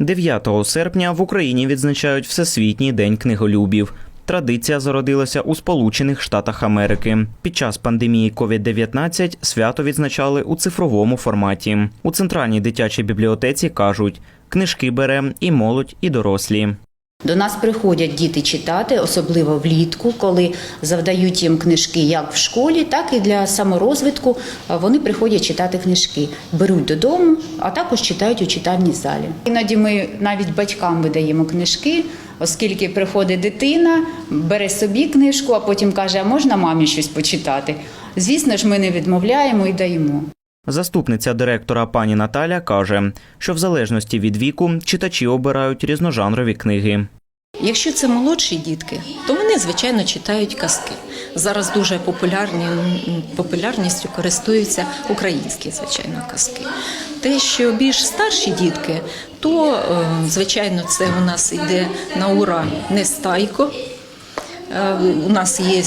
9 серпня в Україні відзначають Всесвітній день книголюбів. Традиція зародилася у Сполучених Штатах Америки. Під час пандемії COVID-19 свято відзначали у цифровому форматі. У центральній дитячій бібліотеці кажуть, книжки бере і молодь, і дорослі. До нас приходять діти читати, особливо влітку, коли завдають їм книжки як в школі, так і для саморозвитку. Вони приходять читати книжки, беруть додому, а також читають у читальній залі. Іноді ми навіть батькам видаємо книжки, оскільки приходить дитина, бере собі книжку, а потім каже: А можна мамі щось почитати? Звісно ж, ми не відмовляємо і даємо. Заступниця директора пані Наталя каже, що в залежності від віку читачі обирають різножанрові книги. Якщо це молодші дітки, то вони звичайно читають казки. Зараз дуже популярні популярністю користуються українські, звичайно, казки. Те, що більш старші дітки, то е, звичайно це у нас йде на ура Нестайко. Е, У нас є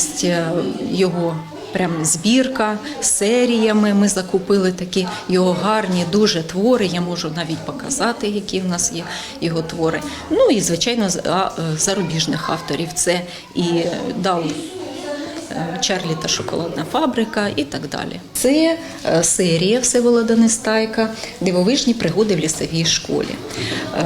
його прям збірка серіями. Ми закупили такі його гарні дуже твори. Я можу навіть показати, які в нас є його твори. Ну і звичайно, е, зарубіжних авторів це і дав. Е, Чарлі та шоколадна фабрика і так далі. Це е, серія Всеволода Нестайка Дивовижні пригоди в лісовій школі. Е,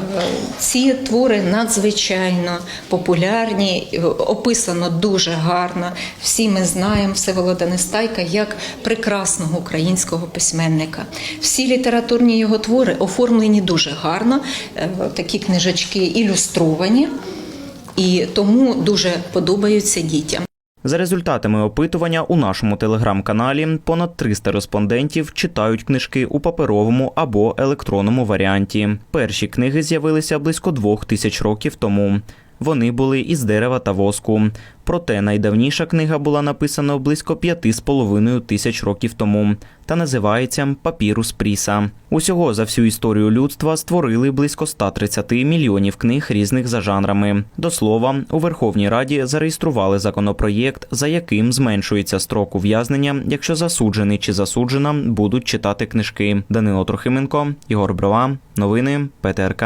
Ці твори надзвичайно популярні, описано дуже гарно. Всі ми знаємо Всеволода Нестайка як прекрасного українського письменника. Всі літературні його твори оформлені дуже гарно. Такі книжечки ілюстровані, і тому дуже подобаються дітям. За результатами опитування у нашому телеграм-каналі понад 300 респондентів читають книжки у паперовому або електронному варіанті. Перші книги з'явилися близько двох тисяч років тому. Вони були із дерева та воску. Проте найдавніша книга була написана близько п'яти з половиною тисяч років тому та називається Папірус Пріса. Усього за всю історію людства створили близько 130 мільйонів книг різних за жанрами. До слова, у Верховній Раді зареєстрували законопроєкт, за яким зменшується строк ув'язнення, якщо засуджений чи засуджена будуть читати книжки. Данило Трохименко, Ігор Брова, новини ПТРК.